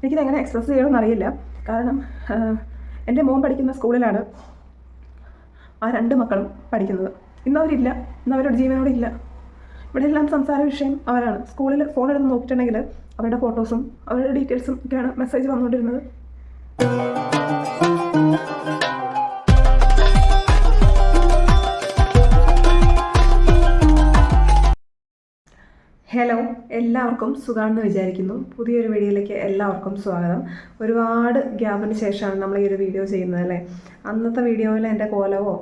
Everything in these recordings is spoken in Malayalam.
എനിക്കിത് എങ്ങനെ എക്സ്പ്രസ് ചെയ്യണമെന്ന് അറിയില്ല കാരണം എന്റെ മോൻ പഠിക്കുന്ന സ്കൂളിലാണ് ആ രണ്ട് മക്കളും പഠിക്കുന്നത്. ഇന്നവരില്ല ഇന്ന് അവരുടെ ജീവനോടെ ഇല്ല ഇവിടെ എല്ലാം സംസാര വിഷയം അവരാണ്. സ്കൂളിൽ ഫോൺ എടുത്ത് നോക്കിയിട്ടുണ്ടെങ്കിൽ അവരുടെ ഫോട്ടോസും അവരുടെ ഡീറ്റെയിൽസും ഒക്കെയാണ് മെസ്സേജ് വന്നുകൊണ്ടിരുന്നത്. ഹലോ എല്ലാവർക്കും സുഖമാണെന്ന് വിചാരിക്കുന്നു. പുതിയൊരു വീഡിയോയിലേക്ക് എല്ലാവർക്കും സ്വാഗതം. ഒരുപാട് ഗ്യാപ്പിന് ശേഷമാണ് നമ്മൾ ഈ ഒരു വീഡിയോ ചെയ്യുന്നത് അല്ലേ? അന്നത്തെ വീഡിയോയിൽ എന്റെ കോലവോ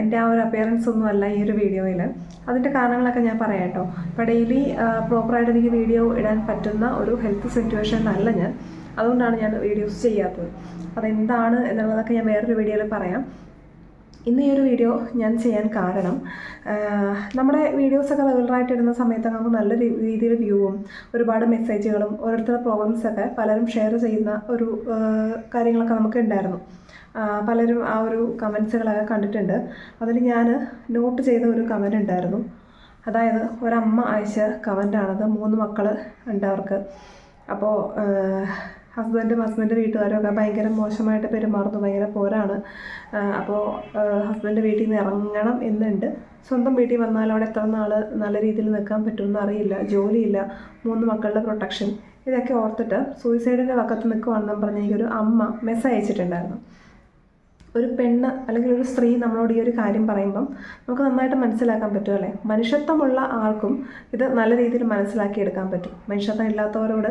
എന്റെ ആ ഒരു അപ്പിയറൻസ് ഒന്നും അല്ല ഈ ഒരു വീഡിയോയിൽ. അതിന്റെ കാരണങ്ങളൊക്കെ ഞാൻ പറയാം കേട്ടോ. അപ്പോൾ ഡെയിലി പ്രോപ്പറായിട്ട് എനിക്ക് വീഡിയോ ഇടാൻ പറ്റുന്ന ഒരു ഹെൽത്ത് സിറ്റുവേഷനിലല്ല ഞാൻ. അതുകൊണ്ടാണ് ഞാൻ വീഡിയോസ് ചെയ്യാത്തത്. അതെന്താണ് എന്നുള്ളതൊക്കെ ഞാൻ വേറൊരു വീഡിയോയിൽ പറയാം. ഇന്ന് ഈ ഒരു വീഡിയോ ഞാൻ ചെയ്യാൻ കാരണം നമ്മുടെ വീഡിയോസൊക്കെ റെഗുലറായിട്ട് ഇടുന്ന സമയത്ത് നമുക്ക് നല്ല രീതിയിൽ വ്യൂവും ഒരുപാട് മെസ്സേജുകളും ഓരോരുത്തരുടെ പ്രോബ്ലംസൊക്കെ പലരും ഷെയർ ചെയ്യുന്ന ഒരു കാര്യങ്ങളൊക്കെ നമുക്ക് ഉണ്ടായിരുന്നു. പലരും ആ ഒരു കമൻസുകളൊക്കെ കണ്ടിട്ടുണ്ട്. അതിൽ ഞാൻ നോട്ട് ചെയ്ത ഒരു കമന്റ് ഉണ്ടായിരുന്നു. അതായത് ഒരമ്മ അയച്ച കമന്റാണത് മൂന്ന് മക്കൾ ഉണ്ട് അവർക്ക്. അപ്പോൾ ഹസ്ബൻഡും ഹസ്ബൻഡ് വീട്ടുകാരൊക്കെ ഭയങ്കര മോശമായിട്ട് പെരുമാറുന്നു ഭയങ്കര പോരാണ്. അപ്പോൾ ഹസ്ബൻഡ് വീട്ടിൽ നിന്ന് ഇറങ്ങണം എന്നുണ്ട്. സ്വന്തം വീട്ടിൽ വന്നാൽ അവിടെ എത്ര നാൾ നല്ല രീതിയിൽ നിൽക്കാൻ പറ്റുമെന്ന് അറിയില്ല ജോലിയില്ല മൂന്ന് മക്കളുടെ പ്രൊട്ടക്ഷൻ. ഇതൊക്കെ ഓർത്തിട്ട് സൂയിസൈഡിന്റെ വക്കത്ത് നിൽക്കുവാണെന്നും പറഞ്ഞ ഒരു അമ്മ മെസ്സേജ് അയച്ചിട്ടുണ്ടായിരുന്നു. ഒരു പെണ്ണ് അല്ലെങ്കിൽ ഒരു സ്ത്രീ നമ്മളോട് ഈ ഒരു കാര്യം പറയുമ്പം നമുക്ക് നന്നായിട്ട് മനസ്സിലാക്കാൻ പറ്റും അല്ലേ? മനുഷ്യത്വമുള്ള ആർക്കും ഇത് നല്ല രീതിയിൽ മനസ്സിലാക്കിയെടുക്കാൻ പറ്റും. മനുഷ്യത്വം ഇല്ലാത്തവരോട്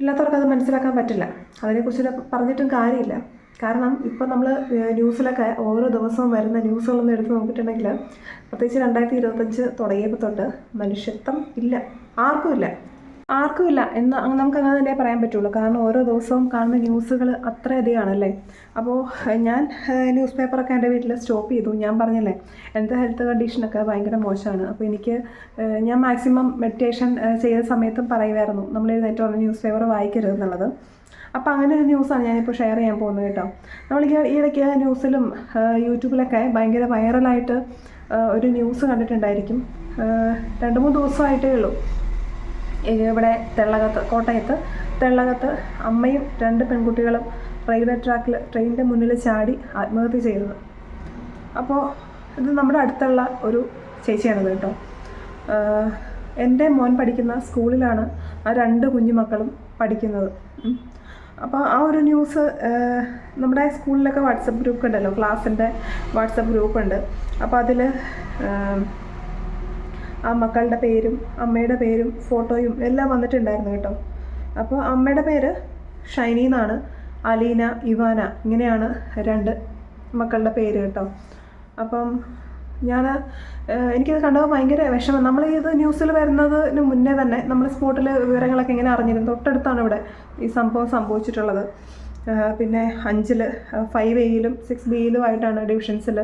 ഇല്ലാത്തവർക്ക് അത് മനസ്സിലാക്കാൻ പറ്റില്ല. അതിനെക്കുറിച്ച് പറഞ്ഞിട്ടും കാര്യമില്ല. കാരണം ഇപ്പം നമ്മൾ ന്യൂസിലൊക്കെ ഓരോ ദിവസവും വരുന്ന ന്യൂസുകളൊന്നും എടുത്ത് നോക്കിയിട്ടുണ്ടെങ്കിൽ പ്രത്യേകിച്ച് രണ്ടായിരത്തി ഇരുപത്തഞ്ച് തുടങ്ങിയപ്പോൾ തൊട്ട് മനുഷ്യത്വം ഇല്ല. ആർക്കും ഇല്ല. ആർക്കുമില്ല എന്ന് നമുക്ക് അങ്ങനെ തന്നെ പറയാൻ പറ്റുള്ളൂ. കാരണം ഓരോ ദിവസവും കാണുന്ന ന്യൂസുകൾ അത്രയധികമാണല്ലേ? അപ്പോൾ ഞാൻ ന്യൂസ് പേപ്പറൊക്കെ എന്റെ വീട്ടിൽ സ്റ്റോപ്പ് ചെയ്തു. ഞാൻ പറഞ്ഞല്ലേ എന്റെ ഹെൽത്ത് കണ്ടീഷനൊക്കെ ഭയങ്കര മോശമാണ്. അപ്പോൾ എനിക്ക് ഞാൻ മാക്സിമം മെഡിറ്റേഷൻ ചെയ്ത സമയത്തും പറയുമായിരുന്നു. നമ്മൾ എഴുന്നേറ്റ് വന്ന ന്യൂസ് പേപ്പർ വായിക്കരുത് എന്നുള്ളത്. അപ്പോൾ അങ്ങനെ ഒരു ന്യൂസാണ് ഞാനിപ്പോൾ ഷെയർ ചെയ്യാൻ പോകുന്നത് കേട്ടോ. നമ്മൾ ഈ ഇടയ്ക്ക് ന്യൂസിലും യൂട്യൂബിലൊക്കെ ഭയങ്കര വൈറലായിട്ട് ഒരു ന്യൂസ് കണ്ടിട്ടുണ്ടായിരിക്കും. രണ്ട് മൂന്ന് ദിവസമായിട്ടേ ഉള്ളൂ. ഇവിടെ തെള്ളകത്ത് കോട്ടയത്ത് തെള്ളകത്ത് അമ്മയും രണ്ട് പെൺകുട്ടികളും റെയിൽവേ ട്രാക്കിൽ ട്രെയിനിന്റെ മുന്നിൽ ചാടി ആത്മഹത്യ ചെയ്തത്. അപ്പോൾ ഇത് നമ്മുടെ അടുത്തുള്ള ഒരു ചേച്ചിയാണത് കേട്ടോ. എന്റെ മോൻ പഠിക്കുന്ന സ്കൂളിലാണ് ആ രണ്ട് കുഞ്ഞുമക്കളും പഠിക്കുന്നത്. അപ്പോൾ ആ ഒരു ന്യൂസ് നമ്മുടെ സ്കൂളിലൊക്കെ വാട്സപ്പ് ഗ്രൂപ്പ് ഉണ്ടല്ലോ ക്ലാസ്സിന്റെ വാട്സപ്പ് ഗ്രൂപ്പ് ഉണ്ട് അപ്പോൾ അതിൽ ആ മക്കളുടെ പേരും അമ്മയുടെ പേരും ഫോട്ടോയും എല്ലാം വന്നിട്ടുണ്ടായിരുന്നു കേട്ടോ. അപ്പോൾ അമ്മയുടെ പേര് ഷൈനി എന്നാണ്. അലീന ഇവാന ഇങ്ങനെയാണ് രണ്ട് മക്കളുടെ പേര് കേട്ടോ. അപ്പം ഞാൻ എനിക്കത് കണ്ടപ്പോൾ ഭയങ്കര വിഷമം. നമ്മൾ ഇത് ന്യൂസിൽ വരുന്നതിന് മുന്നേ തന്നെ നമ്മൾ സ്പോട്ടിൽ വിവരങ്ങളൊക്കെ ഇങ്ങനെ അറിഞ്ഞിരുന്നു. തൊട്ടടുത്താണ് ഇവിടെ ഈ സംഭവം സംഭവിച്ചിട്ടുള്ളത്. പിന്നെ അഞ്ചിൽ ഫൈവ് എയിലും സിക്സ് ബിയിലും ആയിട്ടാണ് ഡിവിഷൻസിൽ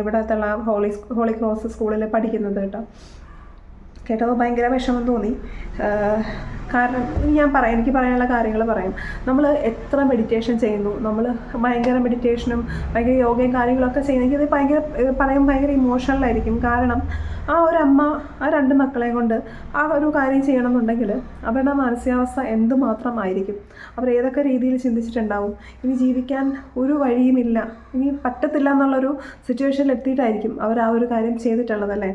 ഇവിടത്തുള്ള ഹോളി ഹോളി ക്രോസ് സ്കൂളിൽ പഠിക്കുന്നത് കേട്ടോ. കേട്ടപ്പോൾ ഭയങ്കര വിഷമം തോന്നി. കാരണം ഞാൻ പറയാം എനിക്ക് പറയാനുള്ള കാര്യങ്ങൾ പറയാം. നമ്മൾ എത്ര മെഡിറ്റേഷൻ ചെയ്യുന്നു? നമ്മൾ ഭയങ്കര മെഡിറ്റേഷനും ഭയങ്കര യോഗയും കാര്യങ്ങളൊക്കെ ചെയ്യുന്നെങ്കിൽ അത് ഭയങ്കര പറയും ഭയങ്കര ഇമോഷണലായിരിക്കും കാരണം ആ ഒരു അമ്മ ആ രണ്ട് മക്കളെ കൊണ്ട് ആ ഒരു കാര്യം ചെയ്യണമെന്നുണ്ടെങ്കിൽ അവരുടെ മാനസികാവസ്ഥ എന്തുമാത്രമായിരിക്കും? അവർ ഏതൊക്കെ രീതിയിൽ ചിന്തിച്ചിട്ടുണ്ടാവും? ഇനി ജീവിക്കാൻ ഒരു വഴിയുമില്ല. ഇനി പറ്റത്തില്ല എന്നുള്ളൊരു സിറ്റുവേഷനിൽ എത്തിയിട്ടായിരിക്കും അവർ ആ ഒരു കാര്യം ചെയ്തിട്ടുള്ളതല്ലേ?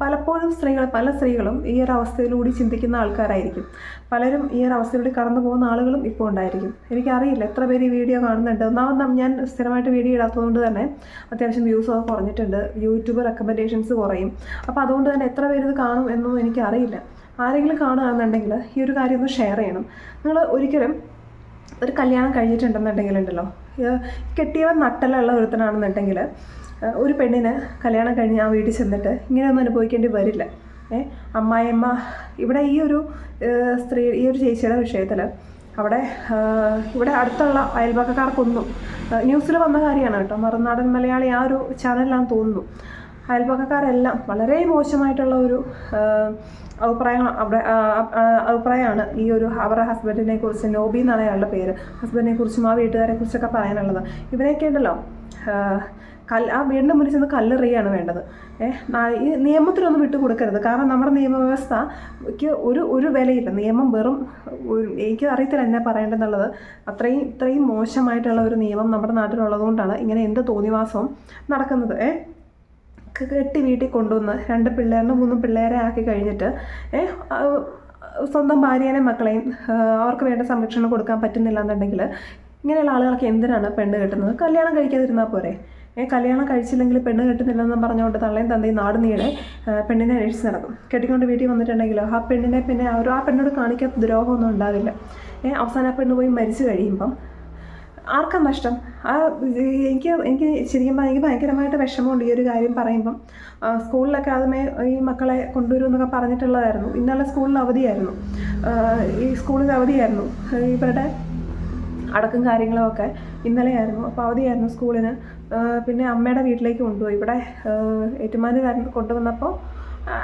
പലപ്പോഴും സ്ത്രീകൾ പല സ്ത്രീകളും ഈ ഒരു അവസ്ഥയിലൂടി ചിന്തിക്കുന്ന ആൾക്കാരായിരിക്കും. പലരും ഈ ഒരു അവസ്ഥയിലൂടെ കടന്നു പോകുന്ന ആളുകളും ഇപ്പോൾ ഉണ്ടായിരിക്കും. എനിക്കറിയില്ല എത്ര പേര് ഈ വീഡിയോ കാണുന്നുണ്ട്. ഒന്നാമത് ഞാൻ സ്ഥിരമായിട്ട് വീഡിയോ ഇടാത്തതുകൊണ്ട് തന്നെ അത്യാവശ്യം വ്യൂസ് ഒക്കെ കുറഞ്ഞിട്ടുണ്ട്. യൂട്യൂബ് റെക്കമെൻഡേഷൻസ് കുറയും. അപ്പോൾ അതുകൊണ്ട് തന്നെ എത്ര പേര് ഇത് കാണും എന്നൊന്നും എനിക്കറിയില്ല. ആരെങ്കിലും കാണുകയാണെന്നുണ്ടെങ്കിൽ ഈ ഒരു കാര്യം ഒന്ന് ഷെയർ ചെയ്യണം. നിങ്ങൾ ഒരിക്കലും ഒരു കല്യാണം ഏഹ് കെട്ടിയവൻ നട്ടലുള്ള ഒരുത്തനാണെന്നുണ്ടെങ്കിൽ ഒരു പെണ്ണിന് കല്യാണം കഴിഞ്ഞ് ആ വീട്ടിൽ ചെന്നിട്ട് ഇങ്ങനെയൊന്നും അനുഭവിക്കേണ്ടി വരില്ല. അമ്മായിയമ്മ ഇവിടെ ഈ ഒരു സ്ത്രീ ഈ ഒരു ചേച്ചിയുടെ വിഷയത്തിൽ അവിടെ ഇവിടെ അടുത്തുള്ള അയൽപക്കക്കാർക്കൊന്നും ന്യൂസിൽ വന്ന കാര്യമാണ് കേട്ടോ. മറുനാടൻ മലയാളി ആ ഒരു ചാനലിലാണ് തോന്നുന്നു. അയൽപക്കക്കാരെല്ലാം വളരെ മോശമായിട്ടുള്ള ഒരു അഭിപ്രായം അവിടെ അഭിപ്രായമാണ് ഈ ഒരു അവരുടെ ഹസ്ബൻഡിനെ കുറിച്ച് നോബി എന്നാണ് അയാളുടെ പേര്. ഹസ്ബൻഡിനെ കുറിച്ചും ആ വീട്ടുകാരെ കുറിച്ചൊക്കെ പറയാനുള്ളത്. ഇവരെയൊക്കെ ഉണ്ടല്ലോ കല്ല് ആ വീടിന്റെ മുന്നിൽ ചെന്ന് കല്ലെറിയാണ് വേണ്ടത്. ഏ ഈ നിയമത്തിനൊന്നും വിട്ടു കൊടുക്കരുത്. കാരണം നമ്മുടെ നിയമവ്യവസ്ഥയ്ക്ക് ഒരു ഒരു വിലയില്ല. നിയമം വെറും എനിക്ക് അറിയത്തില്ല എന്നെ പറയേണ്ടതെന്നുള്ളത്. അത്രയും ഇത്രയും മോശമായിട്ടുള്ള ഒരു നിയമം നമ്മുടെ നാട്ടിലുള്ളതുകൊണ്ടാണ് ഇങ്ങനെ എന്ത് തോന്നിവാസവും നടക്കുന്നത്. ക- കെട്ടി വീട്ടിൽ കൊണ്ടുവന്ന് രണ്ട് പിള്ളേരിനും മൂന്നും പിള്ളേരെ ആക്കി കഴിഞ്ഞിട്ട് ഏ സ്വന്തം ഭാര്യേനെയും മക്കളെയും അവർക്ക് വേണ്ട സംരക്ഷണം കൊടുക്കാൻ പറ്റുന്നില്ല എന്നുണ്ടെങ്കിൽ ഇങ്ങനെയുള്ള ആളുകൾക്ക് എന്തിനാണ് പെണ്ണ് കെട്ടുന്നത്? കല്യാണം കഴിക്കാതിരുന്നാൽ പോരെ. ഏ കല്യാണം കഴിച്ചില്ലെങ്കിൽ പെണ്ണ് കെട്ടുന്നില്ലെന്ന് പറഞ്ഞുകൊണ്ട് തള്ളയും തന്തയും നാട് നീടെ പെണ്ണിനെ അന്വേഷിച്ച് നടക്കും. കെട്ടിക്കൊണ്ട് വീട്ടിൽ വന്നിട്ടുണ്ടെങ്കിലോ ആ പെണ്ണിനെ പിന്നെ അവർ ആ പെണ്ണോട് കാണിക്കാത്ത ദ്രോഹമൊന്നും ഉണ്ടാവില്ല. ഏ അവസാനം ആ പെണ്ണ് പോയി മരിച്ചു കഴിയുമ്പം ആർക്കാ നഷ്ടം? ആ എനിക്ക് എനിക്ക് ശരിക്കും എനിക്ക് ഭയങ്കരമായിട്ട് വിഷമമുണ്ട് ഈ ഒരു കാര്യം പറയുമ്പം. സ്കൂളിലൊക്കെ ആദ്യമേ ഈ മക്കളെ കൊണ്ടുവരും എന്നൊക്കെ പറഞ്ഞിട്ടുള്ളതായിരുന്നു. ഇന്നലെ സ്കൂളിൽ അവധിയായിരുന്നു. ഈ സ്കൂളിൽ അവധിയായിരുന്നു. ഇവരുടെ അടക്കം കാര്യങ്ങളുമൊക്കെ ഇന്നലെയായിരുന്നു. അപ്പോൾ അവധിയായിരുന്നു സ്കൂളിന്. പിന്നെ അമ്മയുടെ വീട്ടിലേക്ക് കൊണ്ടുപോയി. ഇവിടെ ഏറ്റുമാനൂരായിരുന്നു കൊണ്ടുവന്നപ്പോൾ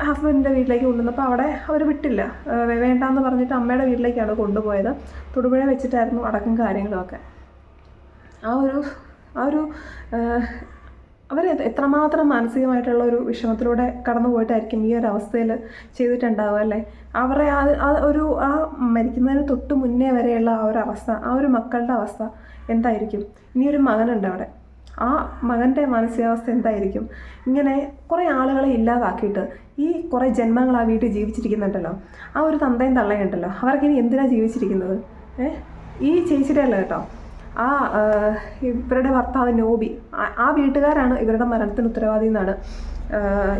ഹസ്ബൻഡിന്റെ വീട്ടിലേക്ക് കൊണ്ടുവന്നപ്പോൾ അവിടെ അവർ വിട്ടില്ല. വേണ്ടാന്ന് പറഞ്ഞിട്ട് അമ്മയുടെ വീട്ടിലേക്കാണ് കൊണ്ടുപോയത്. തൊടുപുഴ വെച്ചിട്ടായിരുന്നു അടക്കം കാര്യങ്ങളുമൊക്കെ ആ ഒരു ആ ഒരു അവർ എത്രമാത്രം മാനസികമായിട്ടുള്ള ഒരു വിഷമത്തിലൂടെ കടന്നു പോയിട്ടായിരിക്കും ഈ ഒരു അവസ്ഥയിൽ ചെയ്തിട്ടുണ്ടാവുക അല്ലേ? അവരെ ആ ഒരു ആ മരിക്കുന്നതിന് തൊട്ട് മുന്നേ വരെയുള്ള ആ ഒരു അവസ്ഥ ആ ഒരു മക്കളുടെ അവസ്ഥ എന്തായിരിക്കും? ഇനിയൊരു മകനുണ്ട് അവിടെ. ആ മകന്റെ മാനസികാവസ്ഥ എന്തായിരിക്കും? ഇങ്ങനെ കുറേ ആളുകളെ ഇല്ലാതാക്കിയിട്ട് ഈ കുറേ ജന്മങ്ങൾ ആ വീട്ടിൽ ജീവിച്ചിരിക്കുന്നുണ്ടല്ലോ. ആ ഒരു തന്തയും തള്ളയുണ്ടല്ലോ. അവർക്കിനി എന്തിനാണ് ജീവിച്ചിരിക്കുന്നത്? ഈ ചേച്ചിയുടെ അല്ല കേട്ടോ. ആ ഇവരുടെ ഭർത്താവ് നോബി. ആ- വീട്ടുകാരാണ് ഇവരുടെ മരണത്തിന് ഉത്തരവാദി എന്നാണ്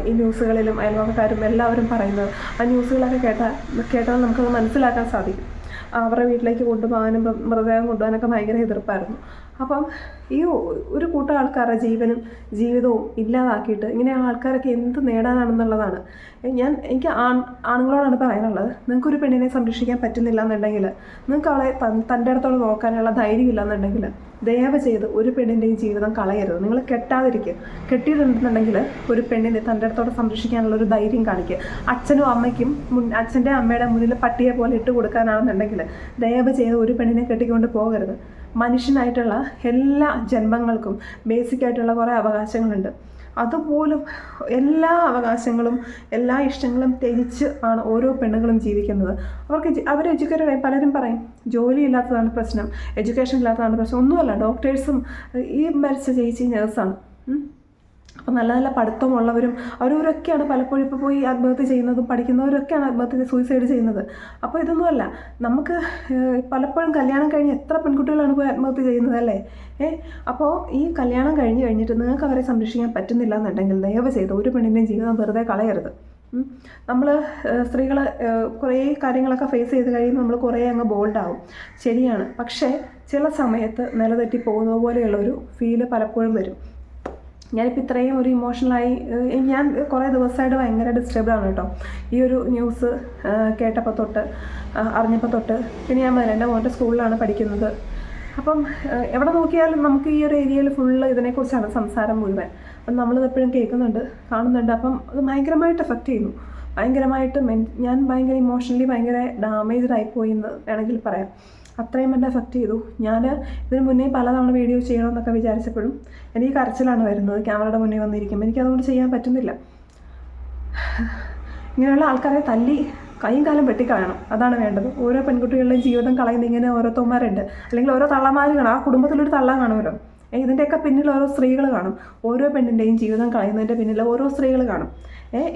ഈ ന്യൂസുകളിലും അയൽവക്കക്കാരും എല്ലാവരും പറയുന്നത്. ആ ന്യൂസുകളൊക്കെ കേട്ടാൽ കേട്ടാൽ നമുക്കത് മനസ്സിലാക്കാൻ സാധിക്കും. അവരുടെ വീട്ടിലേക്ക് കൊണ്ടുപോകാനും മൃതദേഹം കൊണ്ടുപോകാനൊക്കെ ഭയങ്കര എതിർപ്പായിരുന്നു. അപ്പം ഈ ഒരു കൂട്ടം ആൾക്കാരുടെ ജീവനും ജീവിതവും ഇല്ലാതാക്കിയിട്ട് ഇങ്ങനെ ആൾക്കാരൊക്കെ എന്ത് നേടാനാണെന്നുള്ളതാണ്. ഞാൻ എനിക്ക് ആൺ ആണുങ്ങളോടാണ് പറയാനുള്ളത്. നിങ്ങൾക്കൊരു പെണ്ണിനെ സംരക്ഷിക്കാൻ പറ്റുന്നില്ല എന്നുണ്ടെങ്കിൽ നിങ്ങൾക്ക് അവളെ തൻ- തന്റെ അടുത്തോളം നോക്കാനുള്ള ധൈര്യം ഇല്ലെന്നുണ്ടെങ്കിൽ ദയവ് ചെയ്ത് ഒരു പെണ്ണിന്റെയും ജീവിതം കളയരുത്. നിങ്ങൾ കെട്ടാതിരിക്കുക കെട്ടിയിട്ടുണ്ടെന്നുണ്ടെങ്കിൽ ഒരു പെണ്ണിനെ തന്റെ അടുത്തോടെ സംരക്ഷിക്കാനുള്ള ഒരു ധൈര്യം കാണിക്കുക അച്ഛനും അമ്മയ്ക്കും മുൻ അച്ഛന്റെ അമ്മയുടെ മുന്നിൽ പട്ടിയെ പോലെ ഇട്ട് കൊടുക്കാനാണെന്നുണ്ടെങ്കിൽ ദയവ് ചെയ്ത് ഒരു പെണ്ണിനെ കെട്ടിക്കൊണ്ട് പോകരുത്. മനുഷ്യനായിട്ടുള്ള എല്ലാ ജന്മങ്ങൾക്കും ബേസിക്കായിട്ടുള്ള കുറേ അവകാശങ്ങളുണ്ട്. അതുപോലും എല്ലാ അവകാശങ്ങളും എല്ലാ ഇഷ്ടങ്ങളും ത്യജിച്ച് ആണ് ഓരോ പെണ്ണുങ്ങളും ജീവിക്കുന്നത്. അവർക്ക് അവർ എഡ്യൂക്കേറ്റഡ് ആയി പലരും പറയും ജോലി ഇല്ലാത്തതാണ് പ്രശ്നം എഡ്യൂക്കേഷൻ ഇല്ലാത്തതാണ് പ്രശ്നം. ഒന്നുമല്ല ഡോക്ടേഴ്സും ഈ മരിച്ച ചേച്ചി നേഴ്സാണ് അപ്പോൾ നല്ല നല്ല പഠിത്തമുള്ളവരും അവരവരൊക്കെയാണ് പലപ്പോഴും ഇപ്പോൾ പോയി ആത്മഹത്യ ചെയ്യുന്നതും പഠിക്കുന്നവരൊക്കെയാണ് ആത്മഹത്യ സൂയിസൈഡ് ചെയ്യുന്നത്. അപ്പോൾ ഇതൊന്നുമല്ല. നമുക്ക് പലപ്പോഴും കല്യാണം കഴിഞ്ഞ് എത്ര പെൺകുട്ടികളാണ് പോയി ആത്മഹത്യ ചെയ്യുന്നത് അല്ലേ? ഏ അപ്പോൾ ഈ കല്യാണം കഴിഞ്ഞ് കഴിഞ്ഞിട്ട് നിങ്ങൾക്ക് അവരെ സംരക്ഷിക്കാൻ പറ്റുന്നില്ല എന്നുണ്ടെങ്കിൽ ദയവ് ചെയ്ത് ഒരു പെണ്ണിന്റെയും ജീവിതം വെറുതെ കളയരുത്. നമ്മൾ സ്ത്രീകൾ കുറേ കാര്യങ്ങളൊക്കെ ഫേസ് ചെയ്ത് കഴിയുമ്പോൾ നമ്മൾ കുറേ അങ്ങ് ബോൾഡാവും ശരിയാണ്. പക്ഷേ ചില സമയത്ത് നിലതെറ്റി പോകുന്നത് പോലെയുള്ള ഒരു ഫീൽ പലപ്പോഴും വരും. ഞാനിപ്പോൾ ഇത്രയും ഒരു ഇമോഷണലായി ഞാൻ കുറേ ദിവസമായിട്ട് ഭയങ്കര ഡിസ്റ്റർബ് ആണ് കേട്ടോ. ഈ ഒരു ന്യൂസ് കേട്ടപ്പോൾ തൊട്ട് അറിഞ്ഞപ്പോൾ തൊട്ട് പിന്നെ ഞാൻ പറഞ്ഞില്ല, എന്റെ മോന്റെ സ്കൂളിലാണ് പഠിക്കുന്നത്. അപ്പം എവിടെ നോക്കിയാലും നമുക്ക് ഈ ഒരു ഏരിയയിൽ ഫുള്ള് ഇതിനെക്കുറിച്ചാണ് സംസാരം മുഴുവൻ. അപ്പം നമ്മളിത് എപ്പോഴും കേൾക്കുന്നുണ്ട് കാണുന്നുണ്ട്. അപ്പം അത് ഭയങ്കരമായിട്ട് എഫക്റ്റ് ചെയ്യുന്നു. ഭയങ്കരമായിട്ട് മെൻ ഞാൻ ഭയങ്കര ഇമോഷണലി ഭയങ്കര ഡാമേജ്ഡ് ആയിപ്പോയി എന്ന് വേണമെങ്കിൽ പറയാം. അത്രയും എന്നെ എഫക്റ്റ് ചെയ്തു. ഞാൻ ഇതിന് മുന്നേ പലതവണ വീഡിയോ ചെയ്യണമെന്നൊക്കെ വിചാരിച്ചപ്പോഴും എനിക്ക് കരച്ചിലാണ് വരുന്നത്. ക്യാമറയുടെ മുന്നിൽ വന്നിരിക്കുമ്പോൾ എനിക്കതുകൊണ്ട് ചെയ്യാൻ പറ്റുന്നില്ല. ഇങ്ങനെയുള്ള ആൾക്കാരെ തല്ലി കൈയും കാലം വെട്ടിക്കളയണം. അതാണ് വേണ്ടത്. ഓരോ പെൺകുട്ടികളുടെയും ജീവിതം കളയുന്ന ഇങ്ങനെ ഓരോരുത്തന്മാരുണ്ട് അല്ലെങ്കിൽ ഓരോ തള്ളമാർ കാണും ആ കുടുംബത്തിലൊരു തള്ള കാണുമല്ലോ. ഇതിന്റെയൊക്കെ പിന്നിൽ ഓരോ സ്ത്രീകൾ കാണും. ഓരോ പെണ്ണിന്റെയും ജീവിതം കളയുന്നതിന്റെ പിന്നിൽ ഓരോ സ്ത്രീകൾ കാണും.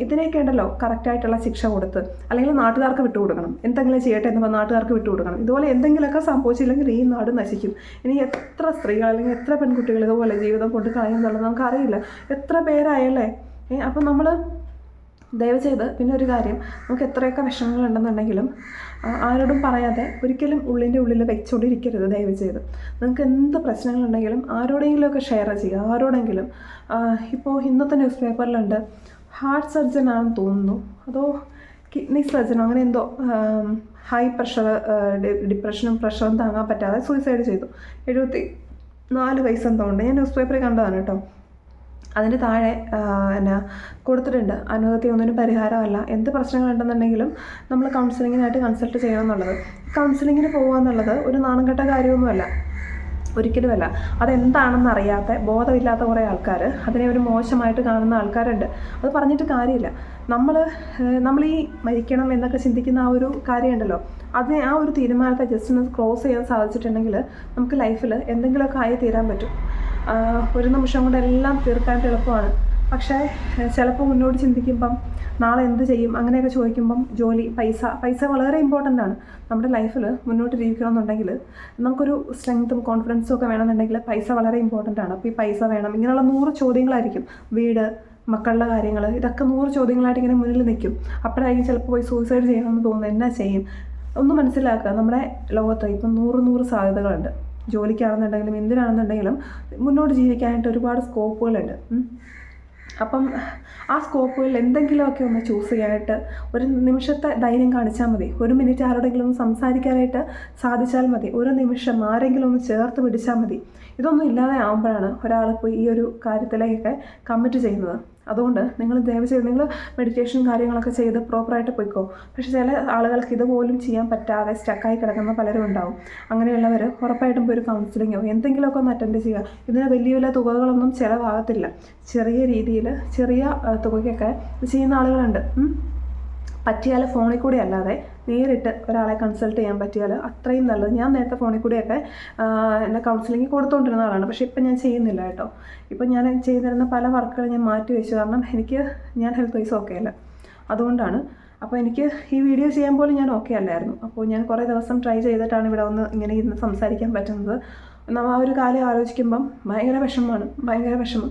ഇതിനൊക്കെ ഉണ്ടല്ലോ കറക്റ്റായിട്ടുള്ള ശിക്ഷ കൊടുത്ത് അല്ലെങ്കിൽ നാട്ടുകാർക്ക് വിട്ടുകൊടുക്കണം. എന്തെങ്കിലും ചെയ്യട്ടെ എന്ന് പറഞ്ഞാൽ നാട്ടുകാർക്ക് വിട്ടുകൊടുക്കണം. ഇതുപോലെ എന്തെങ്കിലുമൊക്കെ സംഭവിച്ചില്ലെങ്കിൽ ഈ നാട് നശിക്കും. ഇനി എത്ര സ്ത്രീകൾ അല്ലെങ്കിൽ എത്ര പെൺകുട്ടികൾ ഇതുപോലെ ജീവിതം കൊണ്ട് കളയുന്നുള്ളത് നമുക്കറിയില്ല. എത്ര പേരായല്ലേ? അപ്പം നമ്മൾ ദയവ് ചെയ്ത് പിന്നെ ഒരു കാര്യം നമുക്ക് എത്രയൊക്കെ വിഷമങ്ങളുണ്ടെന്നുണ്ടെങ്കിലും ആരോടും പറയാതെ ഒരിക്കലും ഉള്ളിന്റെ ഉള്ളിൽ വെച്ചുകൊണ്ടിരിക്കരുത് ദയവ് ചെയ്ത് നിങ്ങൾക്ക് എന്ത് പ്രശ്നങ്ങളുണ്ടെങ്കിലും ആരോടെങ്കിലുമൊക്കെ ഷെയർ ചെയ്യുക. ആരോടെങ്കിലും ഇപ്പോൾ ഇന്നത്തെ ന്യൂസ് പേപ്പറിലുണ്ട് ഹാർട്ട് സർജൻ ആണെന്ന് തോന്നുന്നു. അതോ കിഡ്നി സർജനോ അങ്ങനെ എന്തോ ഹൈ പ്രഷർ ഡിപ്രഷനും പ്രഷറും താങ്ങാൻ പറ്റാതെ സൂയിസൈഡ് ചെയ്തു. എഴുപത്തി നാല് വയസ്സ് എന്തോ ഉണ്ട്. ഞാൻ ന്യൂസ് പേപ്പറിൽ കണ്ടതാണ് കേട്ടോ. അതിന് താഴെ എന്നാ കൊടുത്തിട്ടുണ്ട്. അനുഭവത്തിൽ ഒന്നിനും പരിഹാരമല്ല. എന്ത് പ്രശ്നങ്ങളുണ്ടെന്നുണ്ടെങ്കിലും നമ്മൾ കൗൺസിലിങ്ങിനായിട്ട് കൺസൾട്ട് ചെയ്യണം എന്നുള്ളത്. കൗൺസിലിങ്ങിന് പോകുക എന്നുള്ളത് ഒരു നാണം കെട്ട കാര്യമൊന്നുമല്ല. ഒരിക്കലുമല്ല. അതെന്താണെന്ന് അറിയാത്ത ബോധമില്ലാത്ത കുറേ ആൾക്കാർ അതിനെ ഒരു മോശമായിട്ട് കാണുന്ന ആൾക്കാരുണ്ട്. അത് പറഞ്ഞിട്ട് കാര്യമില്ല. നമ്മൾ നമ്മൾ ഈ മരിക്കണം എന്നൊക്കെ ചിന്തിക്കുന്ന ആ ഒരു കാര്യമുണ്ടല്ലോ. അതിനെ ആ ഒരു തീരുമാനത്തെ ജസ്റ്റ് ഒന്ന് ക്രോസ് ചെയ്യാൻ സാധിച്ചിട്ടുണ്ടെങ്കിൽ നമുക്ക് ലൈഫിൽ എന്തെങ്കിലുമൊക്കെ ആയി തീരാൻ പറ്റും. ഒരു നിമിഷം കൊണ്ട് എല്ലാം തീർക്കാൻ എളുപ്പമാണ്. പക്ഷേ ചിലപ്പോൾ മുന്നോട്ട് ചിന്തിക്കുമ്പം നാളെ എന്ത് ചെയ്യും? അങ്ങനെയൊക്കെ ചോദിക്കുമ്പം ജോലി പൈസ പൈസ വളരെ ഇമ്പോർട്ടന്റ് ആണ്. നമ്മുടെ ലൈഫിൽ മുന്നോട്ട് ജീവിക്കണമെന്നുണ്ടെങ്കിൽ നമുക്കൊരു സ്ട്രെങ്ത്തും കോൺഫിഡൻസും ഒക്കെ വേണമെന്നുണ്ടെങ്കിൽ പൈസ വളരെ ഇമ്പോർട്ടന്റ് ആണ്. അപ്പോൾ ഈ പൈസ വേണം. ഇങ്ങനെയുള്ള നൂറ് ചോദ്യങ്ങളായിരിക്കും. വീട് മക്കളുടെ കാര്യങ്ങൾ ഇതൊക്കെ നൂറ് ചോദ്യങ്ങളായിട്ട് ഇങ്ങനെ മുന്നിൽ നിൽക്കും. അപ്പോഴായിരിക്കും ചിലപ്പോൾ പോയി സൂയിസൈഡ് ചെയ്യണമെന്ന് തോന്നുന്നത്. എന്നാ ചെയ്യും? ഒന്ന് മനസ്സിലാക്കുക നമ്മുടെ ലോകത്ത് ഇപ്പം നൂറ് നൂറ് സാധ്യതകളുണ്ട്. ജോലിക്കാണെന്നുണ്ടെങ്കിലും എന്തിനാണെന്നുണ്ടെങ്കിലും മുന്നോട്ട് ജീവിക്കാനായിട്ട് ഒരുപാട് സ്കോപ്പുകളുണ്ട്. അപ്പം ആ സ്കോപ്പുകളിൽ എന്തെങ്കിലുമൊക്കെ ഒന്ന് ചൂസ് ചെയ്യാനായിട്ട് ഒരു നിമിഷത്തെ ധൈര്യം കാണിച്ചാൽ മതി. ഒരു മിനിറ്റ് ആരോടെങ്കിലും ഒന്ന് സംസാരിക്കാനായിട്ട് സാധിച്ചാൽ മതി. ഒരു നിമിഷം ആരെങ്കിലും ഒന്ന് ചേർത്ത് പിടിച്ചാൽ മതി. ഇതൊന്നും ഇല്ലാതെ ആകുമ്പോഴാണ് ഒരാൾ ഇപ്പോൾ ഈ ഒരു കാര്യത്തിലേക്കൊക്കെ കമ്മിറ്റ് ചെയ്യുന്നത്. അതുകൊണ്ട് നിങ്ങൾ ദയവ് ചെയ്ത് നിങ്ങൾ മെഡിറ്റേഷൻ കാര്യങ്ങളൊക്കെ ചെയ്ത് പ്രോപ്പറായിട്ട് പോയിക്കോ. പക്ഷേ ചില ആളുകൾക്ക് ഇതുപോലും ചെയ്യാൻ പറ്റാതെ സ്റ്റക്കായി കിടക്കുന്ന പലരും ഉണ്ടാവും. അങ്ങനെയുള്ളവർ ഉറപ്പായിട്ടും പോയി ഒരു കൗൺസിലിങ്ങോ എന്തെങ്കിലുമൊക്കെ ഒന്ന് അറ്റൻഡ് ചെയ്യുക. ഇതിന് വലിയ വലിയ തുകകളൊന്നും ചിലവാകത്തില്ല. ചെറിയ രീതിയിൽ ചെറിയ തുകയ്ക്കൊക്കെ ചെയ്യുന്ന ആളുകളുണ്ട്. പറ്റിയാൽ ഫോണിൽ കൂടെ അല്ലാതെ നേരിട്ട് ഒരാളെ കൺസൾട്ട് ചെയ്യാൻ പറ്റിയാൽ അത്രയും നല്ലത്. ഞാൻ നേരത്തെ ഫോണിൽ കൂടിയൊക്കെ എന്നെ കൗൺസിലിംഗ് കൊടുത്തുകൊണ്ടിരുന്ന ആളാണ്. പക്ഷേ ഇപ്പം ഞാൻ ചെയ്യുന്നില്ല കേട്ടോ. ഇപ്പം ഞാൻ ചെയ്തിരുന്ന പല വർക്കുകൾ ഞാൻ മാറ്റി വെച്ചു. കാരണം എനിക്ക് ഞാൻ ഹെൽത്ത് വൈസ് ഓക്കെ അല്ല. അതുകൊണ്ടാണ്. അപ്പോൾ എനിക്ക് ഈ വീഡിയോ ചെയ്യാൻ പോലും ഞാൻ ഓക്കെ അല്ലായിരുന്നു. അപ്പോൾ ഞാൻ കുറേ ദിവസം ട്രൈ ചെയ്തിട്ടാണ് ഇവിടെ വന്ന് ഇങ്ങനെ ഇരുന്ന് സംസാരിക്കാൻ പറ്റുന്നത്. നമ്മൾ ആ ഒരു കാലം ആലോചിക്കുമ്പം ഭയങ്കര വിഷമമാണ്. ഭയങ്കര വിഷമം.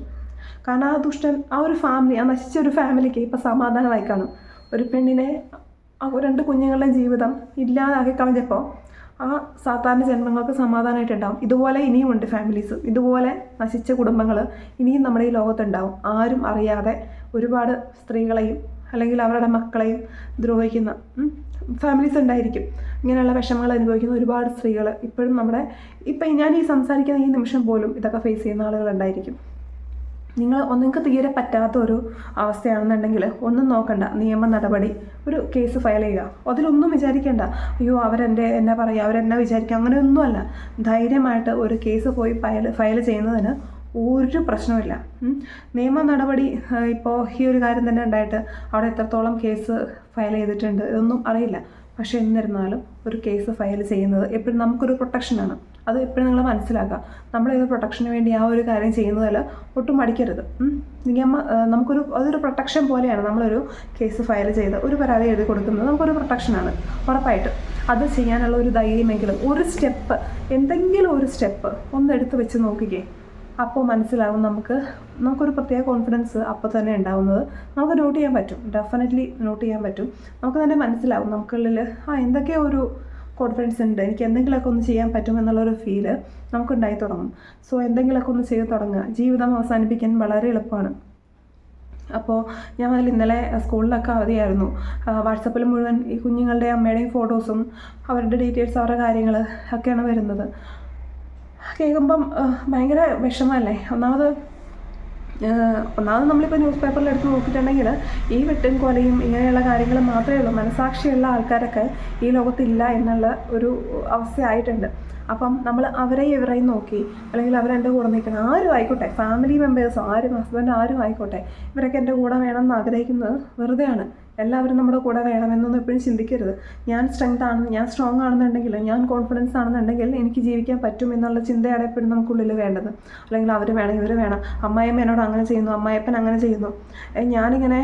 കാരണം ആ ദുഷ്ടൻ ആ ഒരു ഫാമിലി ആ നശിച്ച ഒരു ഫാമിലിക്ക് ഇപ്പം സമാധാനമായി കാണും. ഒരു പെണ്ണിനെ ആ രണ്ട് കുഞ്ഞുങ്ങളുടെ ജീവിതം ഇല്ലാതാക്കി കളഞ്ഞപ്പോൾ ആ സാധാരണ ജന്മങ്ങൾക്ക് സമാധാനമായിട്ടുണ്ടാവും. ഇതുപോലെ ഇനിയും ഉണ്ട് ഫാമിലീസ്. ഇതുപോലെ നശിച്ച കുടുംബങ്ങൾ ഇനിയും നമ്മുടെ ഈ ലോകത്തുണ്ടാവും. ആരും അറിയാതെ ഒരുപാട് സ്ത്രീകളെയും അല്ലെങ്കിൽ അവരുടെ മക്കളെയും ദ്രോഹിക്കുന്ന ഫാമിലീസ് ഉണ്ടായിരിക്കും. ഇങ്ങനെയുള്ള വിഷമങ്ങൾ അനുഭവിക്കുന്ന ഒരുപാട് സ്ത്രീകൾ ഇപ്പോഴും നമ്മുടെ ഇപ്പം ഞാൻ ഈ സംസാരിക്കുന്ന ഈ നിമിഷം പോലും ഇതൊക്കെ ഫേസ് ചെയ്യുന്ന ആളുകളുണ്ടായിരിക്കും നിങ്ങൾ നിങ്ങൾക്ക് തീരെ പറ്റാത്ത ഒരു അവസ്ഥയാണെന്നുണ്ടെങ്കിൽ ഒന്നും നോക്കണ്ട. നിയമ നടപടി ഒരു കേസ് ഫയൽ ചെയ്യുക. അതിലൊന്നും വിചാരിക്കേണ്ട. അയ്യോ അവരെന്റെ എന്നാ പറയുക അവരെന്നാ വിചാരിക്കുക അങ്ങനെയൊന്നുമല്ല. ധൈര്യമായിട്ട് ഒരു കേസ് പോയി ഫയൽ ഫയൽ ചെയ്യുന്നതിന് ഒരു പ്രശ്നമില്ല. നിയമ നടപടി ഇപ്പോൾ ഈ ഒരു കാര്യം തന്നെ ഉണ്ടായിട്ട് അവിടെ എത്രത്തോളം കേസ് ഫയൽ ചെയ്തിട്ടുണ്ട് ഇതൊന്നും അറിയില്ല. പക്ഷേ എന്നിരുന്നാലും ഒരു കേസ് ഫയൽ ചെയ്യുന്നത് എപ്പോഴും നമുക്കൊരു പ്രൊട്ടക്ഷനാണ് അത് എപ്പോഴും നിങ്ങൾ മനസ്സിലാക്കുക. നമ്മൾ ഇത് പ്രൊട്ടക്ഷന് വേണ്ടി ആ ഒരു കാര്യം ചെയ്യുന്നതിൽ ഒട്ടും മടിക്കരുത്. നിയമ നമുക്കൊരു അതൊരു പ്രൊട്ടക്ഷൻ പോലെയാണ് നമ്മളൊരു കേസ് ഫയൽ ചെയ്ത് ഒരു പരാതി എഴുതി കൊടുക്കുന്നത് നമുക്കൊരു പ്രൊട്ടക്ഷനാണ് ഉറപ്പായിട്ടും. അത് ചെയ്യാനുള്ള ഒരു ധൈര്യമെങ്കിലും ഒരു സ്റ്റെപ്പ് എന്തെങ്കിലും ഒരു സ്റ്റെപ്പ് ഒന്ന് എടുത്ത് വെച്ച് നോക്കിക്കേ. അപ്പോൾ മനസ്സിലാവും നമുക്ക് നമുക്കൊരു പ്രത്യേക കോൺഫിഡൻസ് അപ്പോൾ തന്നെ ഉണ്ടാവുന്നത്. നമുക്ക് നോട്ട് ചെയ്യാൻ പറ്റും. ഡെഫിനറ്റ്ലി നോട്ട് ചെയ്യാൻ പറ്റും. നമുക്ക് തന്നെ മനസ്സിലാവും. നമുക്കുള്ളിൽ ആ എന്തൊക്കെയോ ഒരു കോൺഫിഡൻസ് ഉണ്ട്. എനിക്ക് എന്തെങ്കിലുമൊക്കെ ഒന്ന് ചെയ്യാൻ പറ്റുമെന്നുള്ളൊരു ഫീൽ നമുക്കുണ്ടായി തുടങ്ങും. സോ എന്തെങ്കിലുമൊക്കെ ഒന്ന് ചെയ്ത് തുടങ്ങുക. ജീവിതം അവസാനിപ്പിക്കാൻ വളരെ എളുപ്പമാണ്. അപ്പോൾ ഞാൻ അതിൽ ഇന്നലെ സ്കൂളിലൊക്കെ അവധിയായിരുന്നു. വാട്സപ്പിൽ മുഴുവൻ ഈ കുഞ്ഞുങ്ങളുടെ അമ്മയുടെയും ഫോട്ടോസും അവരുടെ ഡീറ്റെയിൽസ് അവരുടെ കാര്യങ്ങൾ ഒക്കെയാണ് വരുന്നത്. കേൾക്കുമ്പം ഭയങ്കര വിഷമമല്ലേ? ഒന്നാമത് ഒന്നാമത് നമ്മളിപ്പോൾ ന്യൂസ് പേപ്പറിൽ എടുത്ത് നോക്കിയിട്ടുണ്ടെങ്കിൽ ഈ വെട്ടും കൊലയും ഇങ്ങനെയുള്ള കാര്യങ്ങൾ മാത്രമേ ഉള്ളൂ. മനസാക്ഷിയുള്ള ആൾക്കാരൊക്കെ ഈ ലോകത്തില്ല എന്നുള്ള ഒരു അവസ്ഥയായിട്ടുണ്ട്. അപ്പം നമ്മൾ അവരെ ഇവരെയും നോക്കി അല്ലെങ്കിൽ അവരെന്റെ കൂടെ നിൽക്കണം. ആരും ആയിക്കോട്ടെ ഫാമിലി മെമ്പേഴ്സോ ആരും ഹസ്ബൻഡ് ആരും ആയിക്കോട്ടെ ഇവരൊക്കെ എന്റെ കൂടെ വേണമെന്ന് ആഗ്രഹിക്കുന്നത് വെറുതെയാണ്. എല്ലാവരും നമ്മുടെ കൂടെ വേണമെന്നൊന്നും എപ്പോഴും ചിന്തിക്കരുത്. ഞാൻ സ്ട്രെങ്ത് ആണ് ഞാൻ സ്ട്രോങ് ആണെന്നുണ്ടെങ്കിൽ ഞാൻ കോൺഫിഡൻസ് ആണെന്നുണ്ടെങ്കിൽ എനിക്ക് ജീവിക്കാൻ പറ്റും എന്നുള്ള ചിന്തയാണ് എപ്പോഴും നമുക്കുള്ളിൽ വേണ്ടത്. അല്ലെങ്കിൽ അവർ വേണം ഇവർ വേണം. അമ്മായിയമ്മ എന്നോട് അങ്ങനെ ചെയ്യുന്നു അമ്മായിപ്പൻ അങ്ങനെ ചെയ്യുന്നു. ഞാനിങ്ങനെ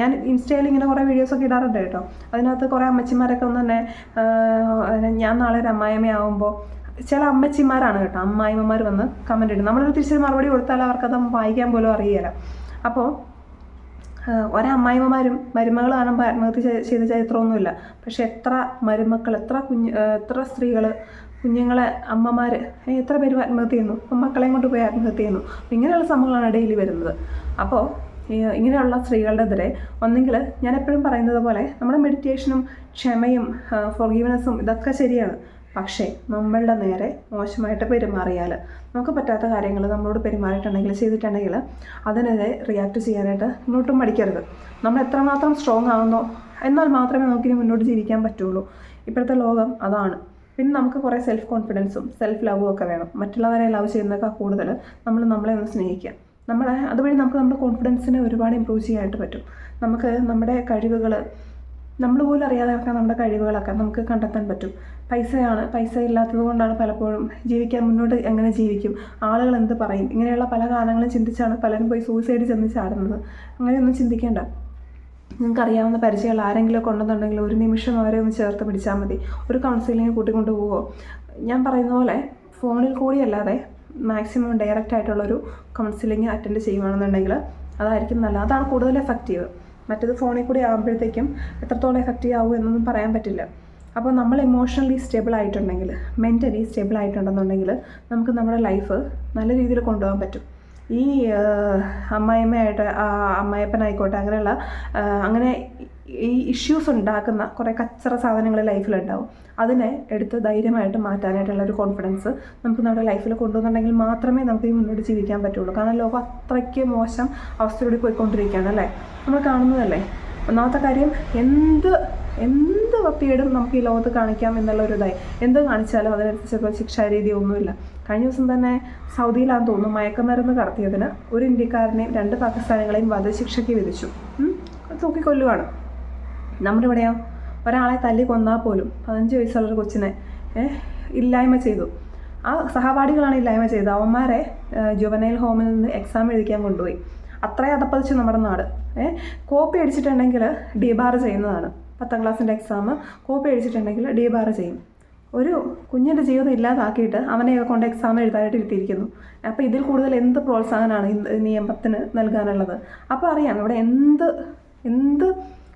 ഞാൻ ഇൻസ്റ്റയിൽ ഇങ്ങനെ കുറേ വീഡിയോസൊക്കെ ഇടാറുണ്ട് കേട്ടോ. അതിനകത്ത് കുറേ അമ്മച്ചിമാരൊക്കെ ഒന്ന് തന്നെ ഞാൻ നാളെ ഒരു അമ്മായിയമ്മയാവുമ്പോൾ ചില അമ്മച്ചിമാരാണ് കേട്ടോ. അമ്മായിമ്മമാർ വന്ന് കമന്റ് ഇടും. നമ്മളൊരു തിരിച്ച് മറുപടി കൊടുത്താൽ അവർക്കത് വായിക്കാൻ പോലും അറിയില്ല അപ്പോൾ ഒരമ്മായിമ്മമാരും മരുമകൾ കാണുമ്പോൾ ആത്മഹത്യ ചെയ്ത- ചരിത്രമൊന്നുമില്ല. പക്ഷെ എത്ര മരുമക്കൾ എത്ര കുഞ്ഞ് എത്ര സ്ത്രീകൾ കുഞ്ഞുങ്ങളെ അമ്മമാർ എത്ര പേര് ആത്മഹത്യ ചെയ്യുന്നു? മക്കളെയും കൊണ്ട് പോയി ആത്മഹത്യ ചെയ്യുന്നു. ഇങ്ങനെയുള്ള സംഭവങ്ങളാണ് ഡെയിലി വരുന്നത്. അപ്പോൾ ഇങ്ങനെയുള്ള സ്ത്രീകളുടെ എതിരെ ഒന്നെങ്കിൽ ഞാൻ എപ്പോഴും പറയുന്നത് പോലെ നമ്മുടെ മെഡിറ്റേഷനും ക്ഷമയും ഫോർഗീവ്നെസ്സും ഇതൊക്കെ ശരിയാണ്. പക്ഷേ നമ്മളുടെ നേരെ മോശമായിട്ട് പെരുമാറിയാൽ നമുക്ക് പറ്റാത്ത കാര്യങ്ങൾ നമ്മളോട് പെരുമാറിയിട്ടുണ്ടെങ്കിൽ ചെയ്തിട്ടുണ്ടെങ്കിൽ അതിനെതിരെ റിയാക്ട് ചെയ്യാനായിട്ട് മുന്നോട്ടും മടിക്കരുത്. നമ്മൾ എത്രമാത്രം സ്ട്രോങ് ആകുന്നോ എന്നാൽ മാത്രമേ നമുക്കിനി മുന്നോട്ട് ജീവിക്കാൻ പറ്റുള്ളൂ. ഇപ്പോഴത്തെ ലോകം അതാണ്. പിന്നെ നമുക്ക് കുറേ സെൽഫ് കോൺഫിഡൻസും സെൽഫ് ലവും ഒക്കെ വേണം. മറ്റുള്ളവരെ ലവ് ചെയ്യുന്നതൊക്കെ കൂടുതൽ നമ്മൾ നമ്മളെ ഒന്ന് സ്നേഹിക്കുക. നമ്മളെ അതുവഴി നമുക്ക് നമ്മുടെ കോൺഫിഡൻസിനെ ഒരുപാട് ഇമ്പ്രൂവ് ചെയ്യാനായിട്ട് പറ്റും. നമുക്ക് നമ്മുടെ കഴിവുകൾ നമ്മൾ പോലും അറിയാതെ ഒക്കെ നമ്മുടെ കഴിവുകളൊക്കെ നമുക്ക് കണ്ടെത്താൻ പറ്റും. പൈസയാണ് പൈസ ഇല്ലാത്തത് കൊണ്ടാണ് പലപ്പോഴും ജീവിക്കാൻ മുന്നോട്ട് എങ്ങനെ ജീവിക്കും ആളുകൾ എന്ത് പറയും? ഇങ്ങനെയുള്ള പല കാരണങ്ങളും ചിന്തിച്ചാണ് പലരും പോയി സൂയിസൈഡ് ചെന്ന് ചാടുന്നത്. അങ്ങനെയൊന്നും ചിന്തിക്കേണ്ട. നിങ്ങൾക്ക് അറിയാവുന്ന പരിചയമുള്ള ആരെങ്കിലും കൊണ്ടെന്നുണ്ടെങ്കിൽ ഒരു നിമിഷം അവരെ ഒന്ന് ചേർത്ത് പിടിച്ചാൽ മതി. ഒരു കൗൺസിലിംഗ് കൂട്ടിക്കൊണ്ട് പോവോ? ഞാൻ പറയുന്ന പോലെ ഫോണിൽ കൂടിയല്ലാതെ മാക്സിമം ഡയറക്റ്റ് ആയിട്ടുള്ളൊരു കൗൺസിലിംഗ് അറ്റൻഡ് ചെയ്യുകയാണെന്നുണ്ടെങ്കിൽ അതായിരിക്കും നല്ലത്. അതാണ് കൂടുതൽ എഫക്റ്റീവ് മറ്റേത് ഫോണിൽ കൂടി ആകുമ്പോഴത്തേക്കും എത്രത്തോളം എഫക്റ്റീവ് ആവും എന്നൊന്നും പറയാൻ പറ്റില്ല. അപ്പോൾ നമ്മൾ ഇമോഷണലി സ്റ്റേബിൾ ആയിട്ടുണ്ടെങ്കിൽ മെന്റലി സ്റ്റേബിൾ ആയിട്ടുണ്ടെന്നുണ്ടെങ്കിൽ നമുക്ക് നമ്മുടെ ലൈഫ് നല്ല രീതിയിൽ കൊണ്ടുപോകാൻ പറ്റും. ഈ അമ്മായിമ്മയായിട്ട് അമ്മായപ്പനായിക്കോട്ടെ അങ്ങനെയുള്ള അങ്ങനെ ഇഷ്യൂസ് ഉണ്ടാക്കുന്ന കുറേ കച്ചറ സാധനങ്ങൾ ലൈഫിലുണ്ടാവും അതിനെ എടുത്ത് ധൈര്യമായിട്ട് മാറ്റാനായിട്ടുള്ള ഒരു കോൺഫിഡൻസ് നമുക്ക് നമ്മുടെ ലൈഫിൽ കൊണ്ടുവന്നുണ്ടെങ്കിൽ മാത്രമേ നമുക്ക് ഈ മുന്നോട്ട് ജീവിക്കാൻ പറ്റുള്ളൂ. കാരണം ലോകം അത്രയ്ക്ക് മോശം അവസ്ഥയിലൂടെ പോയിക്കൊണ്ടിരിക്കുകയാണ് അല്ലേ? നമ്മൾ കാണുന്നതല്ലേ? ഒന്നാമത്തെ കാര്യം എന്ത് എന്ത് വപ്പിയിടും നമുക്ക് ഈ ലോകത്ത് കാണിക്കാം എന്നുള്ള ഒരു ഇതായി. എന്ത് കാണിച്ചാലും അതിനനുസരിച്ച് ഇപ്പോൾ ശിക്ഷാരീതി ഒന്നുമില്ല കഴിഞ്ഞ ദിവസം തന്നെ സൗദിയിലാണെന്ന് തോന്നുന്നു മയക്കുമരുന്ന് കടത്തിയതിന് ഒരു ഇന്ത്യക്കാരനെയും രണ്ട് പാകിസ്ഥാനികളെയും വധശിക്ഷയ്ക്ക് വിധിച്ചു. തൂക്കിക്കൊല്ലുവാണ്. നമ്മുടെ ഇവിടെയോ? ഒരാളെ തല്ലി കൊന്നാൽ പോലും പതിനഞ്ച് വയസ്സുള്ളൊരു കൊച്ചിനെ ഇല്ലായ്മ ചെയ്തു. ആ സഹപാഠികളാണ് ഇല്ലായ്മ ചെയ്തത്. അവന്മാരെ ജുവനൈൽ ഹോമിൽ നിന്ന് എക്സാം എഴുതിക്കാൻ കൊണ്ടുപോയി. അത്രയും അതപ്പതിച്ച് നമ്മുടെ നാട് കോപ്പി അടിച്ചിട്ടുണ്ടെങ്കിൽ ഡിബാർ ചെയ്യുന്നതാണ്. പത്താം ക്ലാസ്സിന്റെ എക്സാം കോപ്പി അടിച്ചിട്ടുണ്ടെങ്കിൽ ഡിബാർ ചെയ്യും. ഒരു കുഞ്ഞിന്റെ ജീവിതം ഇല്ലാതാക്കിയിട്ട് അവനെ കൊണ്ട് എക്സാം എഴുതാനായിട്ട് ഇരുത്തിയിരിക്കുന്നു. അപ്പോൾ ഇതിൽ കൂടുതൽ എന്ത് പ്രോത്സാഹനമാണ് നിയമത്തിന് നൽകാനുള്ളത്? അപ്പോൾ അറിയാം ഇവിടെ എന്ത് എന്ത്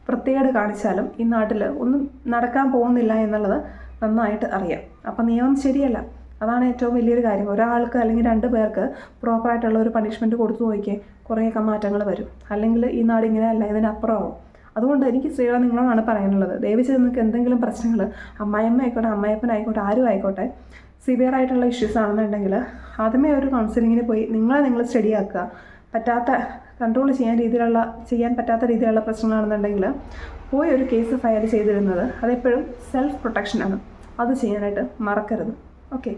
വൃത്തികേട് കാണിച്ചാലും ഈ നാട്ടിൽ ഒന്നും നടക്കാൻ പോകുന്നില്ല എന്നുള്ളത് നന്നായിട്ട് അറിയാം. അപ്പം നിയമം ശരിയല്ല. അതാണ് ഏറ്റവും വലിയൊരു കാര്യം. ഒരാൾക്ക് അല്ലെങ്കിൽ രണ്ട് പേർക്ക് പ്രോപ്പറായിട്ടുള്ള ഒരു പണിഷ്മെന്റ് കൊടുത്തു നോക്കിയേ കുറേയൊക്കെ മാറ്റങ്ങൾ വരും. അല്ലെങ്കിൽ ഈ നാട് ഇങ്ങനെ അല്ല ഇതിനപ്പുറമാവും. അതുകൊണ്ട് എനിക്ക് സ്ത്രീകളെ നിങ്ങളോടാണ് പറയാനുള്ളത്. ദയവ് ചെയ്ത് നിങ്ങൾക്ക് എന്തെങ്കിലും പ്രശ്നങ്ങൾ അമ്മായിയമ്മ ആയിക്കോട്ടെ അമ്മായിപ്പനായിക്കോട്ടെ ആരും ആയിക്കോട്ടെ സിവിയർ ആയിട്ടുള്ള ഇഷ്യൂസ് ആണെന്നുണ്ടെങ്കിൽ ആദ്യമേ ഒരു കൗൺസിലിങ്ങിന് പോയി നിങ്ങളെ നിങ്ങൾ സ്റ്റഡി ആക്കുക. പറ്റാത്ത കൺട്രോൾ ചെയ്യാൻ രീതിയിലുള്ള ചെയ്യാൻ പറ്റാത്ത രീതിയിലുള്ള പ്രശ്നങ്ങളാണെന്നുണ്ടെങ്കിൽ പോയി ഒരു കേസ് ഫയൽ ചെയ്തിരുന്നത് അതെപ്പോഴും സെൽഫ് പ്രൊട്ടക്ഷനാണ് അത് ചെയ്യാനായിട്ട് മറക്കരുത്. ഓക്കെ